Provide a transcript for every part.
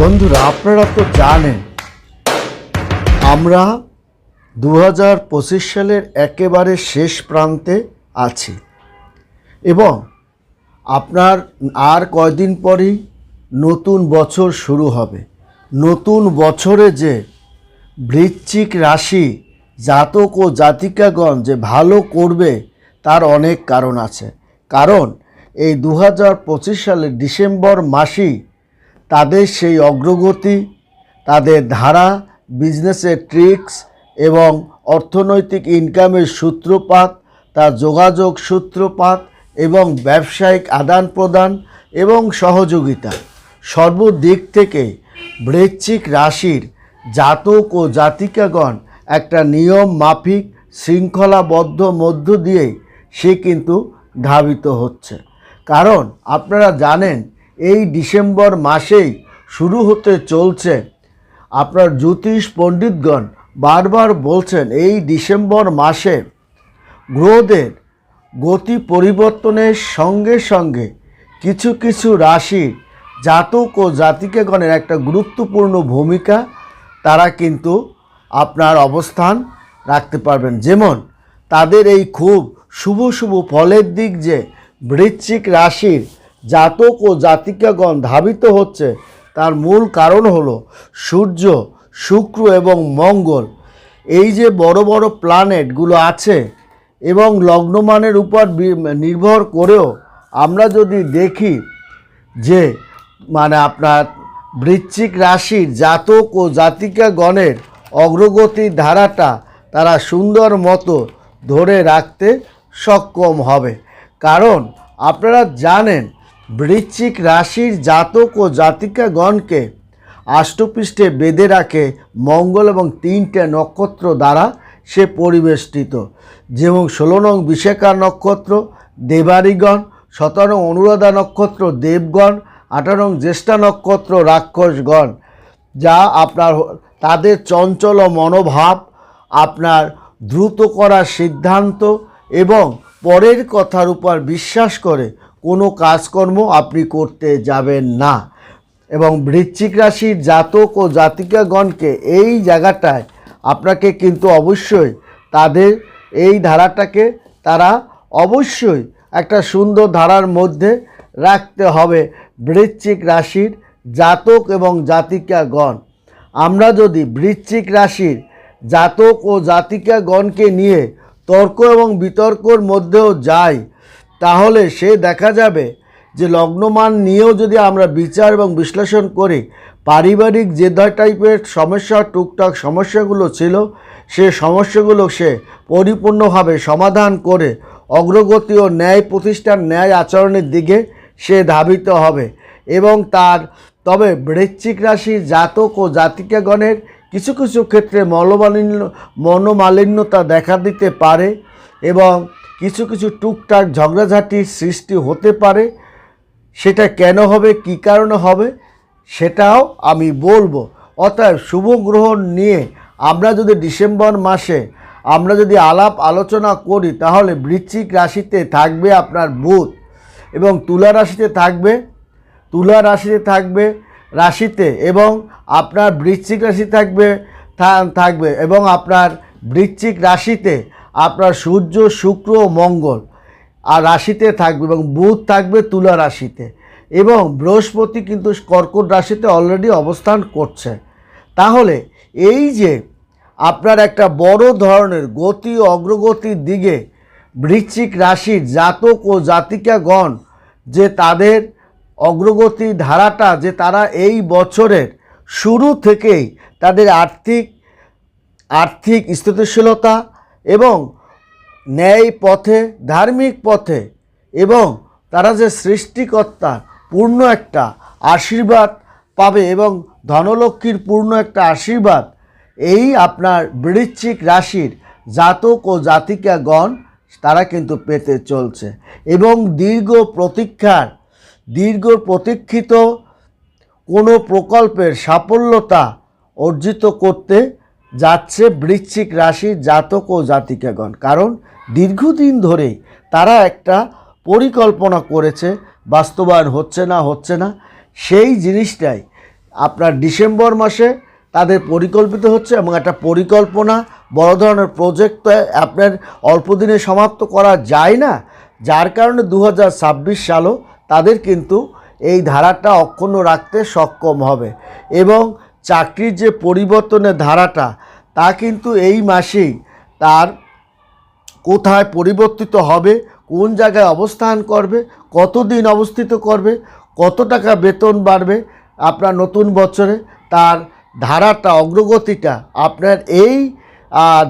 বন্ধুরা, আপনারা তো জানেন, আমরা দু হাজার পঁচিশ সালের একেবারে শেষ প্রান্তে আছি এবং আপনার আর কয়দিন পরেই নতুন বছর শুরু হবে। নতুন বছরে যে বৃশ্চিক রাশি, জাতক ও জাতিকাগণ যে ভালো করবে, তার অনেক কারণ আছে। কারণ এই দু হাজার পঁচিশ সালের ডিসেম্বর মাসেই তাদের সেই অগ্রগতি, তাদের ধারা, বিজনেসের ট্রিক্স এবং অর্থনৈতিক ইনকামের সূত্রপাত, তার যোগাযোগ সূত্রপাত এবং ব্যবসায়িক আদান প্রদান এবং সহযোগিতা সর্বদিক থেকে বৃশ্চিক রাশির জাতক ও জাতিকাগণ একটা নিয়ম মাফিক শৃঙ্খলাবদ্ধ মধ্য দিয়ে সে কিন্তু ধাবিত হচ্ছে। কারণ আপনারা জানেন এই ডিসেম্বর মাসেই শুরু হতে চলছে। আপনার জ্যোতিষ পণ্ডিতগণ বারবার বলছেন এই ডিসেম্বর মাসে গ্রহদের গতি পরিবর্তনের সঙ্গে সঙ্গে কিছু কিছু রাশির জাতক ও জাতিকাগণের একটা গুরুত্বপূর্ণ ভূমিকা তারা কিন্তু আপনার অবস্থান রাখতে পারবেন। যেমন তাদের এই খুব শুভ শুভ ফলের দিক যে বৃশ্চিক রাশির জাতক ও জাতিকাগণ ধাবিত হচ্ছে। তার মূল কারণ হল সূর্য, শুক্র এবং মঙ্গল। এই যে বড় বড় প্ল্যানেটগুলো আছে এবং লগ্নমানের উপর নির্ভর করেও আমরা যদি দেখি যে মানে আপনার বৃশ্চিক রাশির জাতক ও জাতিকাগণের অগ্রগতির ধারাটা তারা সুন্দর মতো ধরে রাখতে সক্ষম হবে। কারণ আপনারা জানেন বৃশ্চিক রাশির জাতক ও জাতিকাগণকে আষ্টপৃষ্ঠে বেঁধে রাখে মঙ্গল এবং তিনটে নক্ষত্র দ্বারা সে পরিবেষ্টিত। যেমন ষোলো নং বিশাখা নক্ষত্র দেবারিগণ সতেরো অনুরাধা নক্ষত্র, দেবগণ, আঠারো জ্যেষ্ঠা নক্ষত্র, রাক্ষসগণ, যা আপনার তাদের চঞ্চল মনোভাব আপনার দ্রুত করার সিদ্ধান্ত এবং পরের কথার উপর বিশ্বাস করে কোনো কাজকর্ম আপনি করতে যাবেন না। এবং বৃশ্চিক রাশির জাতক ও জাতিকাগণকে এই জায়গাটায় আপনাকে কিন্তু অবশ্যই তাদের এই ধারাটাকে তারা অবশ্যই একটা সুন্দর ধারার মধ্যে রাখতে হবে বৃশ্চিক রাশির জাতক এবং জাতিকাগণ। আমরা যদি বৃশ্চিক রাশির জাতক ও জাতিকাগণকে নিয়ে তর্ক এবং বিতর্কর মধ্যেও যাই তাহলে সে দেখা যাবে যে লগ্নমান নিয়েও যদি আমরা বিচার এবং বিশ্লেষণ করি, পারিবারিক যে টাইপের সমস্যা, টুকটাক সমস্যাগুলো ছিল, সে সমস্যাগুলো সে পরিপূর্ণভাবে সমাধান করে অগ্রগতি ও ন্যায় প্রতিষ্ঠান ন্যায় আচরণের দিকে সে ধাবিত হবে এবং তার, তবে বৃশ্চিক রাশির জাতক ও জাতিকাগণের কিছু কিছু ক্ষেত্রে মনোমালিন্য মনোমালিন্যতা দেখা দিতে পারে এবং কিছু কিছু টুকটাক ঝগড়াঝাটির সৃষ্টি হতে পারে, সেটা কেন হবে, কী কারণে হবে, সেটাও আমি বলব। অতএব শুভ গ্রহণ নিয়ে আমরা যদি ডিসেম্বর মাসে আমরা যদি আলাপ আলোচনা করি, তাহলে বৃশ্চিক রাশিতে থাকবে আপনার বুধ এবং তুলা রাশিতে থাকবে, তুলা রাশিতে থাকবে রাশিতে এবং আপনার বৃশ্চিক রাশি থাকবে থাকবে এবং আপনার বৃশ্চিক রাশিতে আপনার সূর্য, শুক্র মঙ্গল। আর রাশিতে থাকবে এবং বুধ থাকবে তুলা রাশিতে। এবং বৃহস্পতি কিন্তু কর্কট রাশিতে অলরেডি অবস্থান করছে। তাহলে এই যে আপনার একটা বড় ধরনের গতি অগ্রগতির দিকে বৃশ্চিক রাশির জাতক ও জাতিকাগণ যে তাদের অগ্রগতি ধারাটা, যে তারা এই বছরের শুরু থেকেই তাদের আর্থিক আর্থিক স্থিতিশীলতা এবং ন্যায় পথে, ধার্মিক পথে এবং তারা যে সৃষ্টিকর্তা, পূর্ণ একটা আশীর্বাদ পাবে এবং ধনলক্ষ্মীর পূর্ণ একটা আশীর্বাদ, এই আপনার বৃশ্চিক রাশির জাতক ও জাতিকাগণ তারা কিন্তু পেতে চলছে। এবং দীর্ঘ প্রতীক্ষার, দীর্ঘ প্রতীক্ষিত কোনো প্রকল্পের সাফল্যতা অর্জিত করতে যাচ্ছে বৃশ্চিক রাশির জাতক ও জাতিকাগণ। কারণ দীর্ঘদিন ধরেই তারা একটা পরিকল্পনা করেছে, বাস্তবায়ন হচ্ছে না হচ্ছে না। সেই জিনিসটাই আপনার ডিসেম্বর মাসে তাদের পরিকল্পিত হচ্ছে এবং একটা পরিকল্পনা, বড় ধরনের প্রজেক্ট তো আপনার অল্প দিনে সমাপ্ত করা যায় না। যার কারণে দু হাজার ছাব্বিশ সালও তাদের কিন্তু এই ধারাটা অক্ষুণ্ণ রাখতে সক্ষম হবে। এবং চাকরির যে পরিবর্তনের ধারাটা, তা কিন্তু এই মাসেই তার কোথায় পরিবর্তিত হবে, কোন জায়গায় অবস্থান করবে, কতদিন অবস্থিত করবে, কত টাকা বেতন বাড়বে আপনার নতুন বছরে, তার ধারাটা, অগ্রগতিটা আপনার এই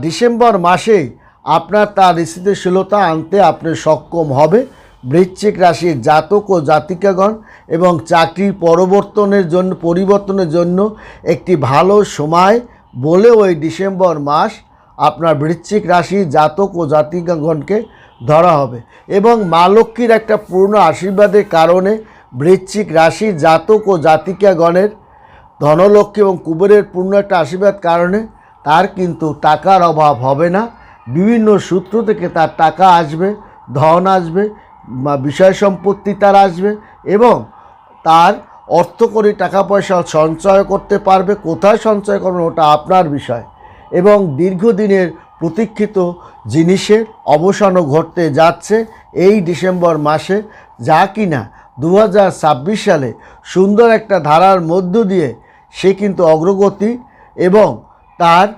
ডিসেম্বর মাসেই আপনার তার স্থিতিশীলতা আনতে আপনি সক্ষম হবে। বৃশ্চিক রাশির জাতক ও জাতিকাগণ এবং চাকরির পরিবর্তনের জন্য পরিবর্তনের জন্য একটি ভালো সময় বলেও এই ডিসেম্বর মাস আপনার বৃশ্চিক রাশি জাতক ও জাতিকাগণকে ধরা হবে। এবং মা লক্ষ্মীর একটা পূর্ণ আশীর্বাদের কারণে বৃশ্চিক রাশি জাতক ও জাতিকাগণের ধনলক্ষ্মী এবং কুবেরের পূর্ণ একটা আশীর্বাদ কারণে তার কিন্তু টাকার অভাব হবে না। বিভিন্ন সূত্র থেকে তার টাকা আসবে, ধন আসবে বিষয় সম্পত্তি তার আসবে এবং তার অর্থ করে টাকা পয়সা সঞ্চয় করতে পারবে। কোথায় সঞ্চয় করবেন ওটা আপনার বিষয়। এবং দীর্ঘদিনের প্রতীক্ষিত জিনিসের অবসানও ঘটতে যাচ্ছে এই ডিসেম্বর মাসে, যা কিনা দু হাজার ছাব্বিশ সালে সুন্দর একটা ধারার মধ্য দিয়ে সে কিন্তু অগ্রগতি এবং তার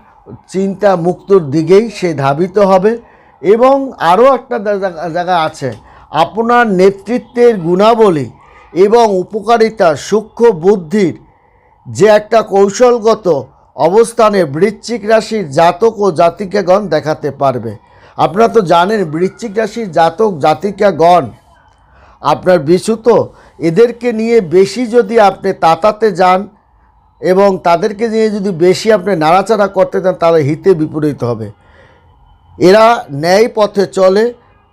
চিন্তা মুক্তর দিকেই সে ধাবিত হবে। এবং আরও একটা জায়গা- জায়গা আছে আপনার নেতৃত্বের গুণাবলী এবং উপকারিতা, সূক্ষ্ম বুদ্ধির যে একটা কৌশলগত অবস্থানে বৃশ্চিক রাশির জাতক ও জাতিকাগণ দেখাতে পারবে। আপনারা তো জানেন বৃশ্চিক রাশির জাতক, জাতিকাগণ। আপনার বিশুত এদেরকে নিয়ে বেশি যদি আপনি তাতাতে যান এবং তাদেরকে নিয়ে যদি বেশি আপনি নাড়াচাড়া করতে চান তাহলে হিতে বিপরীত হবে। এরা ন্যায় পথে চলে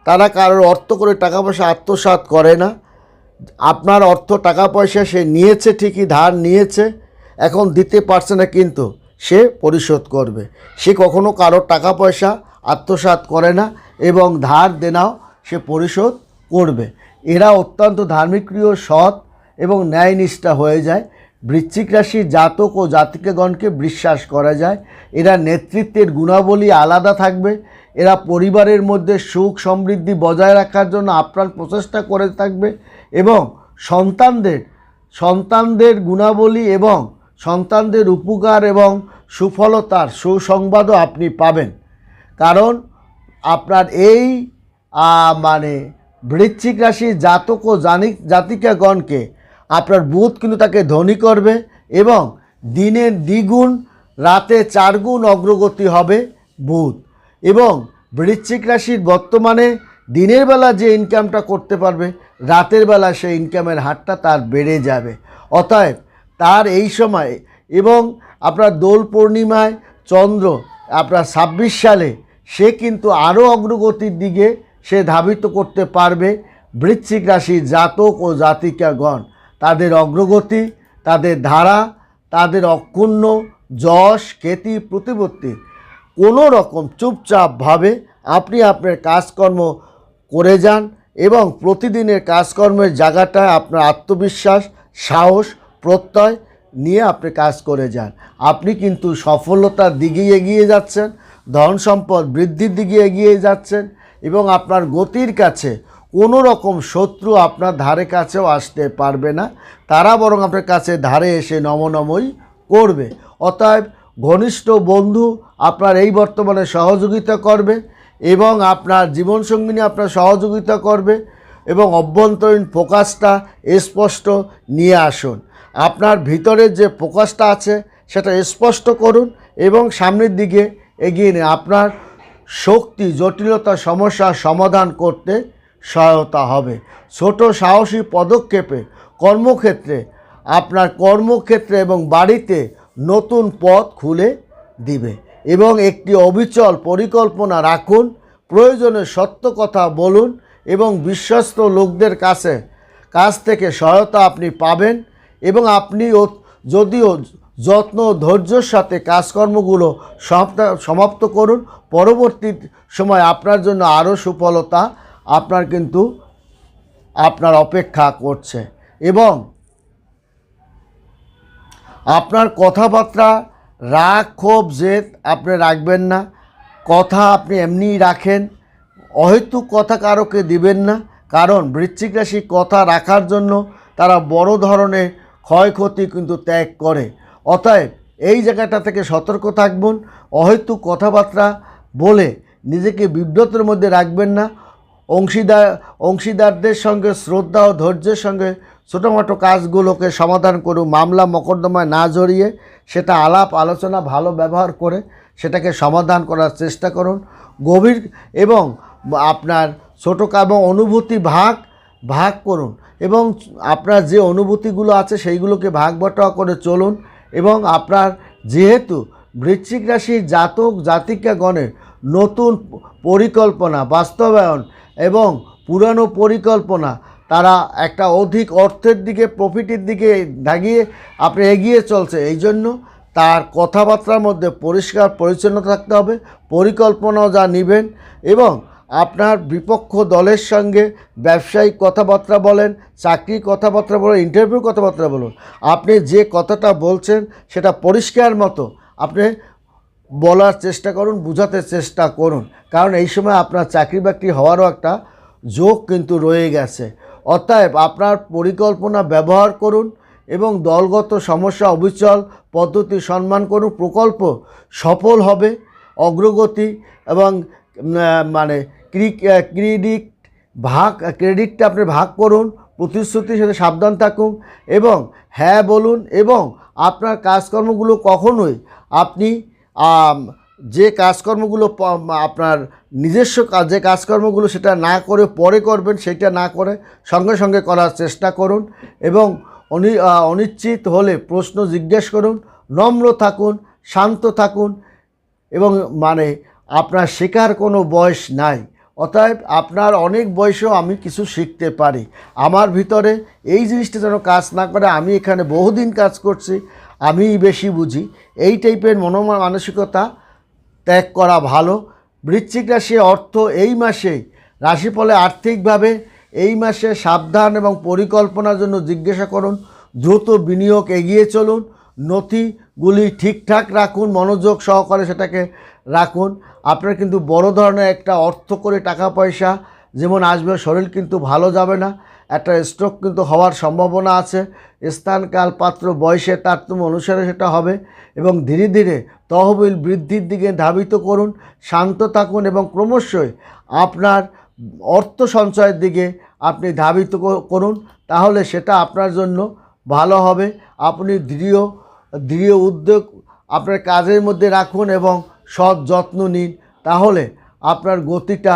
তারা কারোর অর্থ করে টাকা পয়সা আত্মসাৎ করে না। আপনার অর্থ টাকা পয়সা সে নিয়েছে ঠিকই, ধার নিয়েছে, এখন দিতে পারছে না কিন্তু সে পরিশোধ করবে। সে কখনো কারোর টাকা পয়সা আত্মসাৎ করে না এবং ধার দেনাও সে পরিশোধ করবে। এরা অত্যন্ত ধার্মিক, প্রিয়, সৎ এবং ন্যায়নিষ্ঠা হয়ে যায়। বৃশ্চিক রাশির জাতক ও জাতিকাগণকে বিশ্বাস করা যায়। এরা নেতৃত্বের গুণাবলী আলাদা থাকবে। এরা পরিবারের মধ্যে সুখ সমৃদ্ধি বজায় রাখার জন্য আপ্রাণ প্রচেষ্টা করে থাকবে এবং সন্তানদের সন্তানদের গুণাবলী এবং সন্তানদের উপকার এবং সুফলতার সুসংবাদও আপনি পাবেন। কারণ আপনার এই মানে বৃশ্চিক রাশি জাতক ও জানি- জাতিকাগণকে আপনার বুধ কিন্তু তাকে ধনী করবে এবং দিনের দ্বিগুণ, রাতে চারগুণ অগ্রগতি হবে বুধ। এবং বৃশ্চিক রাশির বর্তমানে দিনের বেলা যে ইনকামটা করতে পারবে, রাতের বেলা সেই ইনকামের হারটা তার বেড়ে যাবে। অতএব তার এই সময় এবং আপনার দোল পূর্ণিমায় চন্দ্র আপনার ছাব্বিশ সালে, সে কিন্তু আরও অগ্রগতির দিকে সে ধাবিত করতে পারবে বৃশ্চিক রাশির জাতক ও জাতিকাগণ। তাদের অগ্রগতি, তাদের ধারা, তাদের অক্ষুণ্ণ, যশ খ্যাতি প্রতিপত্তি কোনো রকম চুপচাপভাবে আপনি আপনার কাজকর্ম করে যান এবং প্রতিদিনের কাজকর্মের জায়গাটায় আপনার আত্মবিশ্বাস, সাহস, প্রত্যয় নিয়ে আপনি কাজ করে যান। আপনি কিন্তু সফলতার দিকে এগিয়ে যাচ্ছেন, ধন সম্পদ বৃদ্ধির দিকে এগিয়ে যাচ্ছেন এবং আপনার গতির কাছে কোনো রকম শত্রু আপনার ধারে কাছেও আসতে পারবে না। তারা বরং আপনার কাছে ধারে এসে নমনমই করবে। অতএব ঘনিষ্ঠ বন্ধু আপনার এই বর্তমানে সহযোগিতা করবে এবং আপনার জীবনসঙ্গিনী আপনার সহযোগিতা করবে এবং অভ্যন্তরীণ ফোকাসটা স্পষ্ট নিয়ে আসুন। আপনার ভিতরের যে ফোকাসটা আছে সেটা স্পষ্ট করুন এবং সামনের দিকে এগিয়ে নিন আপনার শক্তি, জটিলতা সমস্যার সমাধান করতে সহায়তা হবে। ছোট সাহসী পদক্ষেপে কর্মক্ষেত্রে, আপনার কর্মক্ষেত্রে এবং বাড়িতে নতুন পথ খুলে দিবে। এবং একটি অবিচল পরিকল্পনা রাখুন, প্রয়োজনে সত্য কথা বলুন এবং বিশ্বস্ত লোকদের কাছে, কাছ থেকে সহায়তা আপনি পাবেন এবং আপনি যদিও যত্ন ধৈর্যের সাথে কাজকর্মগুলো সমাপ্ত করুন, পরবর্তী সময় আপনার জন্য আরও সুফলতা আপনার কিন্তু, আপনার অপেক্ষা করছে এবং আপনার কথাবার্তা রাগ, ক্ষোভ, জেদ আপনি রাখবেন না। কথা আপনি এমনিই রাখেন। অহেতুক কথা কারোকে দিবেন না। কারণ বৃশ্চিক রাশি কথা রাখার জন্য তারা বড় ধরনের ক্ষয়ক্ষতি কিন্তু ত্যাগ করে। অতএব এই জায়গাটা থেকে সতর্ক থাকবেন। অহেতুক কথাবার্তা বলে নিজেকে বিব্রতের মধ্যে রাখবেন না। অংশীদার অংশীদারদের সঙ্গে শ্রদ্ধা ও ধৈর্যের সঙ্গে ছোটোমোটো কাজগুলোকে সমাধান করুন মামলা মকদ্দমায় না জড়িয়ে সেটা আলাপ, আলোচনা, ভালো ব্যবহার করে সেটাকে সমাধান করার চেষ্টা করুন। গভীর এবং আপনার ছোটো এবং অনুভূতি ভাগ ভাগ করুন এবং আপনার যে অনুভূতিগুলো আছে সেইগুলোকে ভাগ বটোয়া করে চলুন এবং আপনার যেহেতু বৃশ্চিক রাশির জাতক জাতিকাগণের নতুন পরিকল্পনা, বাস্তবায়ন এবং পুরানো পরিকল্পনা তারা একটা অধিক অর্থের দিকে, প্রফিটের দিকে দাগিয়ে আপনি এগিয়ে চলছে। এই জন্য তার কথাবার্তার মধ্যে পরিষ্কার পরিচ্ছন্ন থাকতে হবে, পরিকল্পনাও যা নেবেন এবং আপনার বিপক্ষ দলের সঙ্গে ব্যবসায়িক কথাবার্তা বলেন, চাকরির কথাবার্তা বলেন ইন্টারভিউ কথাবার্তা বলুন। আপনি যে কথাটা বলছেন সেটা পরিষ্কার মতো আপনি বলার চেষ্টা করুন, বোঝাতে চেষ্টা করুন। কারণ এই সময় আপনার চাকরি বাকরি হওয়ারও একটা যোগ কিন্তু রয়ে গেছে। অতএব আপনার পরিকল্পনা ব্যবহার করুন এবং দলগত সমস্যা অবিচল পদ্ধতি সম্মান করুন, প্রকল্প সফল হবে, অগ্রগতি এবং মানে ক্রেডিট ভাগ, ক্রেডিটটা আপনি ভাগ করুন, প্রতিশ্রুতির সাথে সাবধান থাকুন এবং হ্যাঁ বলুন এবং আপনার কাজকর্মগুলো কখনোই আপনি যে কাজকর্মগুলো আপনার নিজস্ব কাজ যে কাজকর্মগুলো সেটা না করে পরে করবেন সেটা না করে সঙ্গে সঙ্গে করার চেষ্টা করুন এবং অনি অনিশ্চিত হলে প্রশ্ন জিজ্ঞেস করুন, নম্র থাকুন, শান্ত থাকুন এবং মানে আপনার শেখার কোনো বয়স নাই। অতএব আপনার অনেক বয়সেও আমি কিছু শিখতে পারি। আমার ভিতরে এই জিনিসটা যেন কাজ না করে, আমি এখানে বহুদিন কাজ করছি, আমিই বেশি বুঝি। এই টাইপের মনো মানসিকতা ত্যাগ করা ভালো। বৃশ্চিক রাশি অর্থ এই মাসে রাশিফলে আর্থিকভাবে এই মাসে সাবধান এবং পরিকল্পনার জন্য জিজ্ঞাসা করুন। দ্রুত বিনিয়োগ এগিয়ে চলুন। নথিগুলি ঠিকঠাক রাখুন, মনোযোগ সহকারে সেটাকে রাখুন। আপনার কিন্তু বড় ধরনের একটা অর্থ করে টাকা পয়সা যেমন আসবে, শরীর কিন্তু ভালো যাবে না। একটা স্ট্রোক কিন্তু হওয়ার সম্ভাবনা আছে। স্থান কাল পাত্র বয়সের তারতম্য অনুসারে সেটা হবে এবং ধীরে ধীরে তহবিল বৃদ্ধির দিকে ধাবিত করুন, শান্ত থাকুন এবং ক্রমশই আপনার অর্থ সঞ্চয়ের দিকে আপনি ধাবিত করুন। তাহলে সেটা আপনার জন্য ভালো হবে। আপনি দৃঢ় দৃঢ় উদ্যোগ আপনার কাজের মধ্যে রাখুন এবং সৎ যত্ন নিন। তাহলে আপনার গতিটা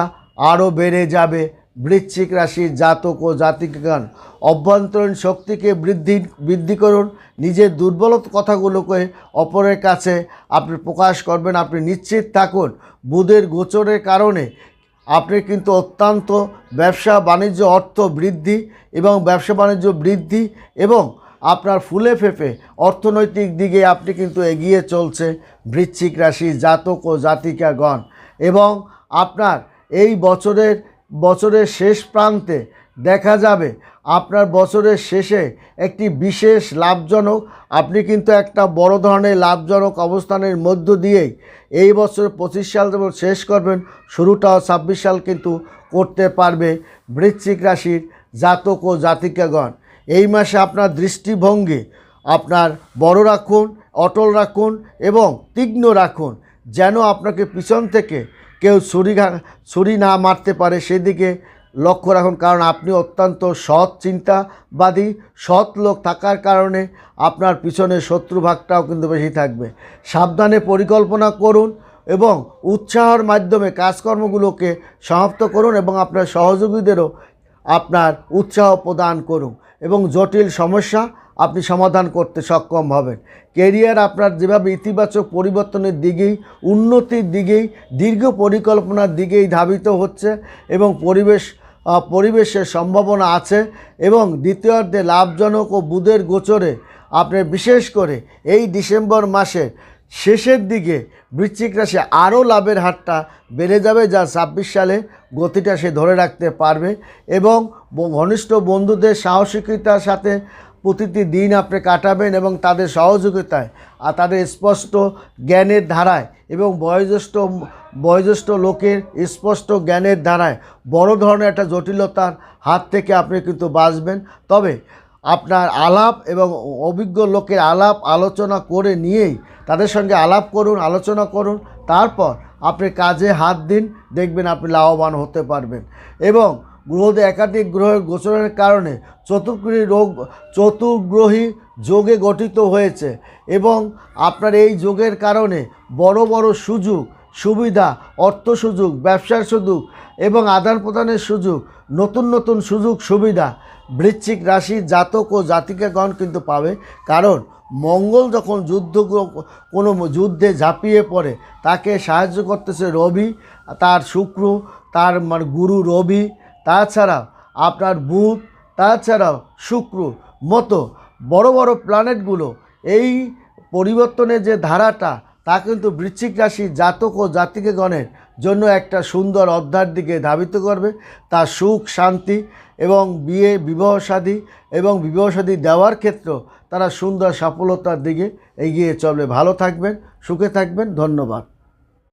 আরও বেড়ে যাবে। বৃশ্চিক রাশির জাতক ও জাতিকাগণ অভ্যন্তরীণ শক্তিকে বৃদ্ধি বৃদ্ধি করুন। নিজের দুর্বল কথাগুলোকে অপরের কাছে আপনি প্রকাশ করবেন, আপনি নিশ্চিত থাকুন। বুধের গোচরের কারণে আপনি কিন্তু অত্যন্ত ব্যবসা, বাণিজ্য, অর্থ বৃদ্ধি এবং ব্যবসা, বাণিজ্য বৃদ্ধি এবং আপনার ফুলে ফেপে অর্থনৈতিক দিকে আপনি কিন্তু এগিয়ে চলছে বৃশ্চিক রাশি, জাতক ও জাতিকাগণ এবং আপনার এই বছরের বছরের শেষ প্রান্তে দেখা যাবে। আপনার বছরের শেষে একটি বিশেষ লাভজনক, আপনি কিন্তু একটা বড় ধরনের লাভজনক অবস্থানের মধ্য দিয়েই এই বছর পঁচিশ সাল যখন শেষ করবেন, শুরুটাও ছাব্বিশ সাল কিন্তু করতে পারবে বৃশ্চিক রাশির জাতক ও জাতিকাগণ। এই মাসে আপনার দৃষ্টিভঙ্গি, আপনার বড় রাখুন, অটল রাখুন এবং তীক্ষ্ণ রাখুন, যেন আপনাকে পিছন থেকে কেউ ছুরি ছুরি না মারতে পারে, সেদিকে লক্ষ্য রাখুন, কারণ আপনি অত্যন্ত সৎ চিন্তাবাদী, সৎ লোক থাকার কারণে আপনার পিছনে শত্রুভাগটাও কিন্তু বেশি থাকবে। সাবধানে পরিকল্পনা করুন এবং উৎসাহর মাধ্যমে কাজকর্মগুলোকে সমাপ্ত করুন এবং আপনার সহযোগীদেরও আপনার উৎসাহ প্রদান করুন। এবং জটিল সমস্যা আপনি সমাধান করতে সক্ষম হবেন। কেরিয়ার আপনার যেভাবে ইতিবাচক পরিবর্তনের দিকেই, উন্নতির দিকেই, দীর্ঘ পরিকল্পনার দিকেই ধাবিত হচ্ছে এবং পরিবেশ পরিবেশের সম্ভাবনা আছে এবং দ্বিতীয়ার্ধে লাভজনক ও বুধের গোচরে আপনি বিশেষ করে এই ডিসেম্বর মাসে শেষের দিকে বৃশ্চিক রাশি আরও লাভের হারটা বেড়ে যাবে যা ছাব্বিশ সালে গতিটা সে ধরে রাখতে পারবে এবং ঘনিষ্ঠ বন্ধুদের সাহসিকতার সাথে প্রতিটি দিন আপনি কাটাবেন এবং তাদের সহযোগিতায় আর তাদের স্পষ্ট জ্ঞানের ধারায় এবং বয়োজ্যেষ্ঠ বয়োজ্যেষ্ঠ লোকের স্পষ্ট জ্ঞানের ধারায় বড় ধরনের একটা জটিলতার হাত থেকে আপনি কিন্তু বাঁচবেন। তবে আপনার আলাপ এবং অভিজ্ঞ লোকের আলাপ আলোচনা করে নিয়েই তাদের সঙ্গে আলাপ করুন, আলোচনা করুন। তারপর আপনি কাজে হাত দিন, দেখবেন আপনি লাভবান হতে পারবেন। এবং গ্রহদের একাধিক গ্রহের গোচরের কারণে চতুর্গ্রহী রোগ, চতুর্গ্রহী যোগে গঠিত হয়েছে এবং আপনার এই যোগের কারণে বড় বড় সুযোগ, সুবিধা, অর্থ সুযোগ, ব্যবসার সুযোগ এবং আদান প্রদানের সুযোগ, নতুন নতুন সুযোগ, সুবিধা বৃশ্চিক রাশির জাতক ও জাতিকাগণ কিন্তু পাবে। কারণ মঙ্গল যখন যুদ্ধ কোনো যুদ্ধে ঝাঁপিয়ে পড়ে, তাকে সাহায্য করতেছে রবি, তার শুক্র, তার মানে গুরু রবি তাছাড়া আপনার বুধ, তাছাড়াও শুক্র মতো বড় বড় প্ল্যানেটগুলো এই পরিবর্তনের যে ধারাটা, তা কিন্তু বৃশ্চিক রাশি জাতক ও জাতিকেগণের জন্য একটা সুন্দর অধ্যায়ের দিকে ধাবিত করবে। তা সুখ, শান্তি এবং বিয়ে, বিবাহ সাদী এবং বিবাহ সাদী দেওয়ার ক্ষেত্রেও তারা সুন্দর সফলতার দিকে এগিয়ে চলবে। ভালো থাকবেন, সুখে থাকবেন। ধন্যবাদ।